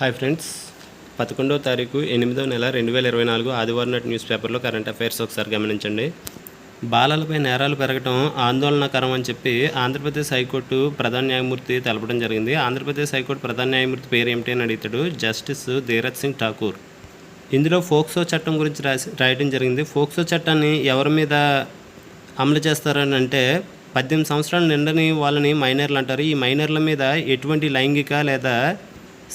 Hi friends. పదకొండవ తారీఖు ఎనిమిదవ నెల రెండు వేల ఇరవై నాలుగు ఆదివారం నాటి న్యూస్ పేపర్లో కరెంట్ అఫైర్స్ ఒకసారి గమనించండి. బాలలపై నేరాలు పెరగటం ఆందోళనకరం అని చెప్పి ఆంధ్రప్రదేశ్ హైకోర్టు ప్రధాన న్యాయమూర్తి తెలపడం జరిగింది. ఆంధ్రప్రదేశ్ హైకోర్టు ప్రధాన న్యాయమూర్తి పేరు ఏమిటి అని అడుగుతాడు జస్టిస్ ధీరజ్ సింగ్ ఠాకూర్. ఇందులో ఫోక్సో చట్టం గురించి రాసి రాయడం జరిగింది. ఫోక్సో చట్టాన్ని ఎవరి మీద అమలు చేస్తారని అంటే పద్దెనిమిది సంవత్సరాలు నిండని వాళ్ళని మైనర్లు అంటారు. ఈ మైనర్ల మీద ఎటువంటి లైంగిక లేదా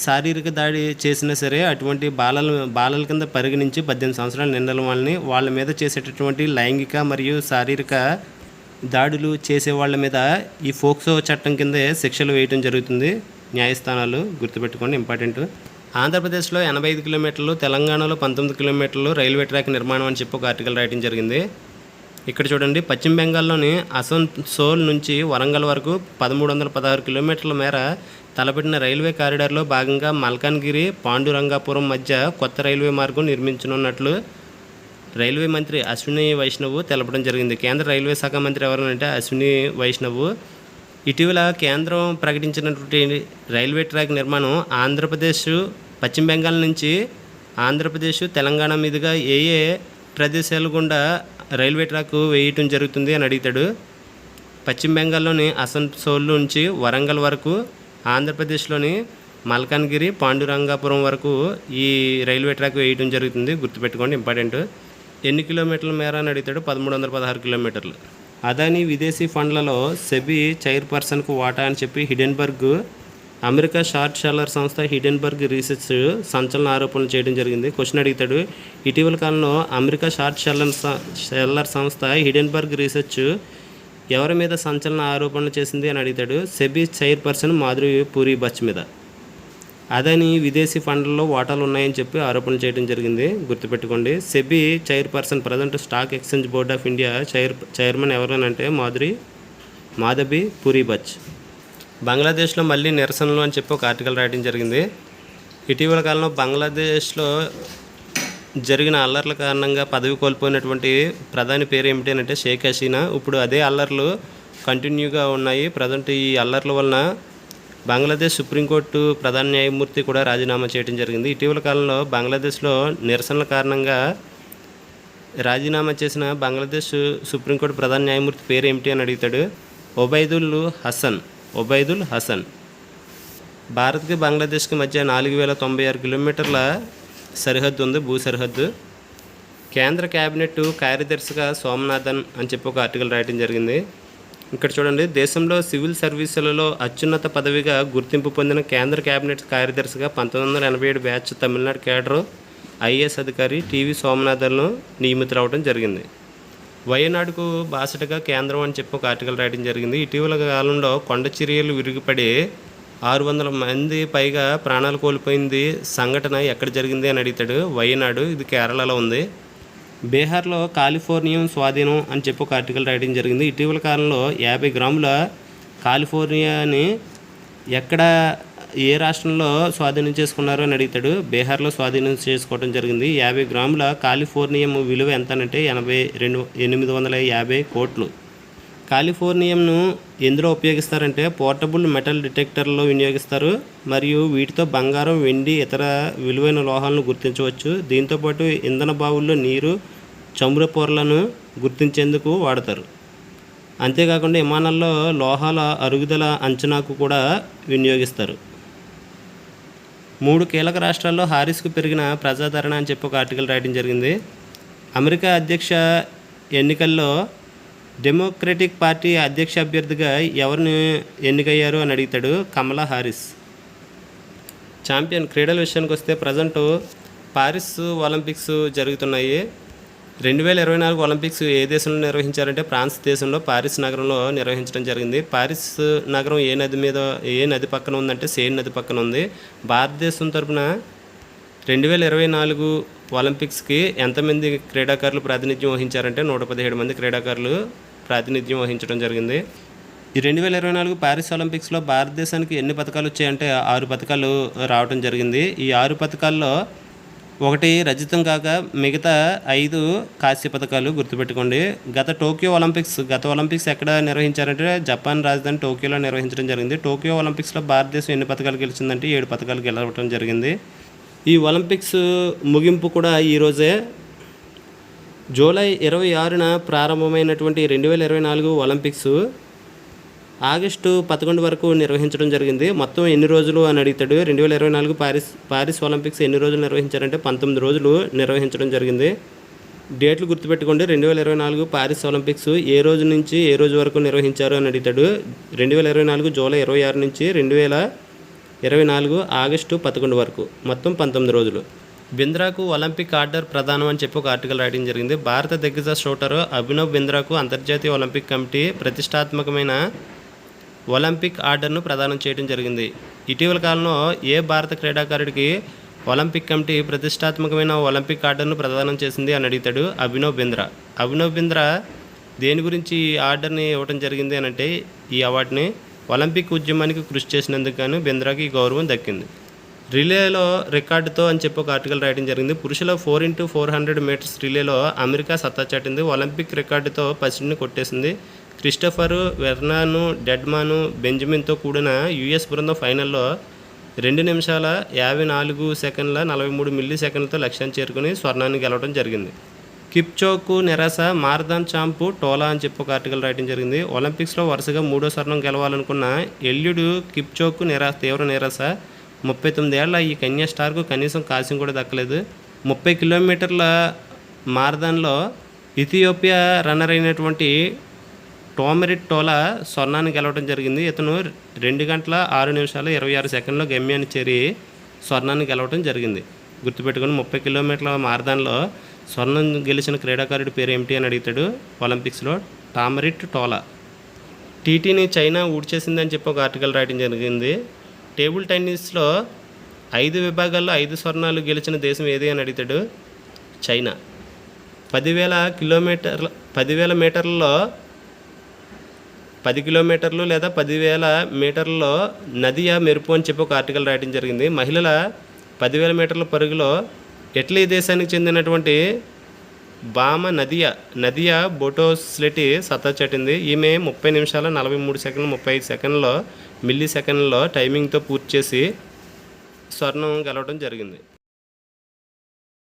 శారీరక దాడి చేసినా సరే అటువంటి బాలల బాలల కింద పరిగణించి పద్దెనిమిది సంవత్సరాలు నిండల వాళ్ళని వాళ్ళ మీద చేసేటటువంటి లైంగిక మరియు శారీరక దాడులు చేసే వాళ్ళ మీద ఈ ఫోక్సో చట్టం కిందే శిక్షలు వేయటం జరుగుతుంది. న్యాయస్థానాలు గుర్తుపెట్టుకోండి ఇంపార్టెంట్. ఆంధ్రప్రదేశ్లో ఎనభై ఐదు కిలోమీటర్లు తెలంగాణలో పంతొమ్మిది కిలోమీటర్లు రైల్వే ట్రాక్ నిర్మాణం అని చెప్పి ఒక ఆర్టికల్ రాయడం జరిగింది. ఇక్కడ చూడండి పశ్చిమ బెంగాల్లోని అసన్సోల్ నుంచి వరంగల్ వరకు పదమూడు వందల పదహారు కిలోమీటర్ల మేర తలపెట్టిన రైల్వే కారిడార్లో భాగంగా మల్కాన్గిరి పాండురంగాపురం మధ్య కొత్త రైల్వే మార్గం నిర్మించనున్నట్లు రైల్వే మంత్రి అశ్విని వైష్ణవ్ తెలపడం జరిగింది. కేంద్ర రైల్వే శాఖ మంత్రి ఎవరంటే అశ్విని వైష్ణవ్. ఇటీవల కేంద్రం ప్రకటించినటువంటి రైల్వే ట్రాక్ నిర్మాణం ఆంధ్రప్రదేశ్ పశ్చిమ బెంగాల్ నుంచి ఆంధ్రప్రదేశ్ తెలంగాణ మీదుగా ఏ ఏ ప్రదేశాలు గుండా రైల్వే ట్రాక్ వేయటం జరుగుతుంది అని అడుగుతాడు. పశ్చిమ బెంగాల్లోని అసన్సోల్ నుంచి వరంగల్ వరకు ఆంధ్రప్రదేశ్లోని మల్కాన్గిరి పాండురంగాపురం వరకు ఈ రైల్వే ట్రాక్ వేయటం జరుగుతుంది. గుర్తుపెట్టుకోండి ఇంపార్టెంట్. ఎన్ని కిలోమీటర్ల మేర అని అడుగుతాడు? పదమూడు వందల పదహారు కిలోమీటర్లు. అదాని విదేశీ ఫండ్లలో సెబీ చైర్పర్సన్కు వాటా అని చెప్పి హిడెన్బర్గ్ అమెరికా షార్ట్ షాలర్ సంస్థ హిడెన్బర్గ్ రీసెర్చ్ సంచలన ఆరోపణలు చేయడం జరిగింది. క్వశ్చన్ అడుగుతాడు ఇటీవల కాలంలో అమెరికా షార్ట్ సెల్లర్ షెల్లర్ సంస్థ హిడెన్బర్గ్ రీసెర్చ్ ఎవరి మీద సంచలన ఆరోపణలు చేసింది? అని అడుగుతాడు సెబీ చైర్పర్సన్ మాధురి పూరి బచ్ మీద. అదని విదేశీ ఫండ్లలో వాటాలు ఉన్నాయని చెప్పి ఆరోపణ చేయడం జరిగింది. గుర్తుపెట్టుకోండి SEBI chairperson present stock exchange board of India chair chairman ఎవరనంటే Madhuri Madhabi Puri Buch. బంగ్లాదేశ్లో మళ్ళీ నిరసనలు అని చెప్పి ఒక ఆర్టికల్ రాయడం జరిగింది. ఇటీవల కాలంలో బంగ్లాదేశ్లో జరిగిన అల్లర్ల కారణంగా పదవి కోల్పోయినటువంటి ప్రధాని పేరు ఏమిటి అంటే షేక్ హసీనా. ఇప్పుడు అదే అల్లర్లు కంటిన్యూగా ఉన్నాయి. ప్రజెంట్ ఈ అల్లర్ల వలన బంగ్లాదేశ్ సుప్రీంకోర్టు ప్రధాన న్యాయమూర్తి కూడా రాజీనామా చేయడం జరిగింది. ఇటీవల కాలంలో బంగ్లాదేశ్లో నిరసనల కారణంగా రాజీనామా చేసిన బంగ్లాదేశ్ సుప్రీంకోర్టు ప్రధాన న్యాయమూర్తి పేరు ఏమిటి అని అడుగుతాడు. ఒబైదుల్ హసన్. ఒబైదుల్ హసన్. భారత్కి బంగ్లాదేశ్కి మధ్య నాలుగు వేల తొంభై ఆరు కిలోమీటర్ల సరిహద్దు ఉంది భూ సరిహద్దు. కేంద్ర కేబినెట్ కార్యదర్శిగా సోమనాథన్ అని చెప్పి ఒక ఆర్టికల్ రాయడం జరిగింది. ఇక్కడ చూడండి దేశంలో సివిల్ సర్వీసులలో అత్యున్నత పదవిగా గుర్తింపు పొందిన కేంద్ర కేబినెట్ కార్యదర్శిగా పంతొమ్మిది వందల ఎనభై ఏడు బ్యాచ్ తమిళనాడు కేడర్ ఐఏఎస్ అధికారి టీవీ సోమనాథన్ను నియమితులవడం జరిగింది. వయనాడుకు బాసటగా కేంద్రం అని చెప్పి ఒక ఆర్టికల్ రాయడం జరిగింది. ఇటీవల కాలంలో కొండ చర్యలు విరిగిపడి ఆరు వందల మంది పైగా ప్రాణాలు కోల్పోయింది. సంఘటన ఎక్కడ జరిగింది అని అడుగుతాడు. వయనాడు ఇది కేరళలో ఉంది. బీహార్లో కాలిఫోర్నియం స్వాధీనం అని చెప్పి ఒక ఆర్టికల్ రాయడం జరిగింది. ఇటీవల కాలంలో యాభై గ్రాముల కాలిఫోర్నియాని ఎక్కడ ఏ రాష్ట్రంలో స్వాధీనం చేసుకున్నారు అని అడుగుతాడు. బీహార్లో స్వాధీనం చేసుకోవడం జరిగింది. యాభై గ్రాముల కాలిఫోర్నియం విలువ ఎంత అంటే ఎనభై రెండు ఎనిమిది వందల యాభై కోట్లు. కాలిఫోర్నియంను ఎందులో ఉపయోగిస్తారంటే పోర్టబుల్ మెటల్ డిటెక్టర్లో వినియోగిస్తారు. మరియు వీటితో బంగారం వెండి ఇతర విలువైన లోహాలను గుర్తించవచ్చు. దీంతోపాటు ఇంధన బావుల్లో నీరు చమురు పొరలను గుర్తించేందుకు వాడతారు. అంతేకాకుండా విమానాల్లో లోహాల అరుగుదల అంచనాకు కూడా వినియోగిస్తారు. మూడు కీలక రాష్ట్రాల్లో హారిస్కు పెరిగిన ప్రజాదరణ అని చెప్పి ఒక ఆర్టికల్ రాయడం జరిగింది. అమెరికా అధ్యక్ష ఎన్నికల్లో డెమోక్రటిక్ పార్టీ అధ్యక్ష అభ్యర్థిగా ఎవరిని ఎన్నికయ్యారు అని అడుగుతాడు కమలా హారిస్. ఛాంపియన్ క్రీడల విషయానికి వస్తే ప్రజెంట్ పారిస్ ఒలింపిక్స్ జరుగుతున్నాయి. రెండు వేల ఇరవై నాలుగు ఒలింపిక్స్ ఏ దేశంలో నిర్వహించారంటే ఫ్రాన్స్ దేశంలో పారిస్ నగరంలో నిర్వహించడం జరిగింది. పారిస్ నగరం ఏ నది మీద ఏ నది పక్కన ఉందంటే సేన్ నది పక్కన ఉంది. భారతదేశం తరపున రెండు వేల ఇరవై నాలుగు ఒలింపిక్స్కి ఎంతమంది క్రీడాకారులు ప్రాతినిధ్యం వహించారంటే నూట పదిహేడు మంది క్రీడాకారులు ప్రాతినిధ్యం వహించడం జరిగింది. ఈ రెండు వేల ఇరవై నాలుగు ప్యారిస్ ఒలింపిక్స్లో భారతదేశానికి ఎన్ని పథకాలు వచ్చాయంటే ఆరు పథకాలు రావడం జరిగింది. ఈ ఆరు పథకాల్లో ఒకటి రజితం కాక మిగతా ఐదు కాంస్య పథకాలు గుర్తుపెట్టుకోండి. గత టోక్యో ఒలింపిక్స్ గత ఒలింపిక్స్ ఎక్కడ నిర్వహించారంటే జపాన్ రాజధాని టోక్యోలో నిర్వహించడం జరిగింది. టోక్యో ఒలింపిక్స్లో భారతదేశం ఎన్ని పథకాలు గెలిచిందంటే ఏడు పథకాలు గెలవడం జరిగింది. ఈ ఒలింపిక్స్ ముగింపు కూడా ఈరోజే జూలై ఇరవై ఆరున ప్రారంభమైనటువంటి రెండు వేల ఇరవై నాలుగు ఒలింపిక్స్ ఆగస్టు పదకొండు వరకు నిర్వహించడం జరిగింది. మొత్తం ఎన్ని రోజులు అని అడుగుతాడు రెండు వేల ఇరవై నాలుగు పారిస్ పారిస్ ఒలింపిక్స్ ఎన్ని రోజులు నిర్వహించారంటే పంతొమ్మిది రోజులు నిర్వహించడం జరిగింది. డేట్లు గుర్తుపెట్టుకోండి. రెండు వేల ఇరవై నాలుగు పారిస్ ఒలింపిక్స్ ఏ రోజు నుంచి ఏ రోజు వరకు నిర్వహించారు అని అడుగుతాడు రెండు వేల ఇరవై నాలుగు జూలై ఇరవై ఆరు నుంచి రెండు వేల ఇరవై నాలుగు ఆగస్టు పదకొండు వరకు. మొత్తం పంతొమ్మిది రోజులు. బింద్రాకు ఒలింపిక్ ఆర్డర్ ప్రధానం అని చెప్పి ఒక ఆర్టికల్ రాయడం జరిగింది. భారత దిగ్గజ షూటర్ అభినవ్ బింద్రాకు అంతర్జాతీయ ఒలింపిక్ కమిటీ ప్రతిష్టాత్మకమైన ఒలింపిక్ ఆర్డర్ను ప్రదానం చేయడం జరిగింది. ఇటీవల కాలంలో ఏ భారత క్రీడాకారుడికి ఒలింపిక్ కమిటీ ప్రతిష్టాత్మకమైన ఒలింపిక్ ఆర్డర్ను ప్రదానం చేసింది అని అడుగుతాడు అభినవ్ బింద్రా. అభినవ్ బింద్రా దేని గురించి ఈ ఆర్డర్ని ఇవ్వడం జరిగింది అని అంటే ఈ అవార్డుని ఒలింపిక్ ఉద్యమానికి కృషి చేసినందుకు గాను బింద్రాకి ఈ గౌరవం దక్కింది. రిలేలో రికార్డుతో అని చెప్పి ఒక ఆర్టికల్ రాయడం జరిగింది. పురుషుల four into four hundred metres రిలేలో America సత్తా చాటింది. ఒలింపిక్ రికార్డుతో పసిడిని కొట్టేసింది. క్రిస్టఫర్ వెర్నాను డెడ్మాను బెంజమిన్తో కూడిన యుఎస్ బృందం ఫైనల్లో రెండు నిమిషాల యాభై నాలుగు సెకండ్ల నలభై మూడు మిల్లీ సెకండ్లతో లక్ష్యాన్ని చేరుకుని స్వర్ణాన్ని గెలవడం జరిగింది. కిప్చోకు నిరాశ మారథాన్ చాంపు టోలా అని చెప్పి ఒక ఆర్టికల్ రాయడం జరిగింది. ఒలింపిక్స్లో వరుసగా మూడో స్వర్ణం గెలవాలనుకున్న ఎల్యుడు కిప్చోకు నిరాశ తీవ్ర నిరాశ. ముప్పై తొమ్మిదేళ్ళ ఈ కన్యా స్టార్కు కనీసం కాసిం కూడా దక్కలేదు. ముప్పై కిలోమీటర్ల మారథాన్లో ఇథియోపియా రన్నర్ అయినటువంటి టోమరిట్ టోలా స్వర్ణాన్ని గెలవడం జరిగింది. ఇతను రెండు గంటల ఆరు నిమిషాలు ఇరవై ఆరు సెకండ్లో గమ్యాన్ని చేరి స్వర్ణాన్ని గెలవడం జరిగింది. గుర్తుపెట్టుకుని ముప్పై కిలోమీటర్ల మారథాన్లో స్వర్ణం గెలిచిన క్రీడాకారుడి పేరు ఏమిటి అని అడుగుతాడు ఒలింపిక్స్లో టామరిట్ టోలా. టీటీని చైనా ఊడ్చేసిందని చెప్పి ఒక ఆర్టికల్ రాయడం జరిగింది. టేబుల్ టెన్నిస్లో ఐదు విభాగాల్లో ఐదు స్వర్ణాలు గెలిచిన దేశం ఏది అని అడుగుతాడు చైనా. పదివేల కిలోమీటర్ల పదివేల మీటర్లలో పది కిలోమీటర్లు లేదా పదివేల మీటర్లలో నదియా మెరుపు అని చెప్పి ఒక ఆర్టికల్ రాయడం జరిగింది. మహిళల పదివేల మీటర్ల పరుగులో ఇటలీ దేశానికి చెందినటువంటి బామ నదియా నదియా బొటోస్లెటి సత్తా చాటింది. ఈమె ముప్పై నిమిషాల నలభై మూడు సెకండ్లు ముప్పై ఐదు సెకండ్లో మిల్లీ సెకండ్లో టైమింగ్తో పూర్తి చేసి స్వర్ణం గెలవడం జరిగింది.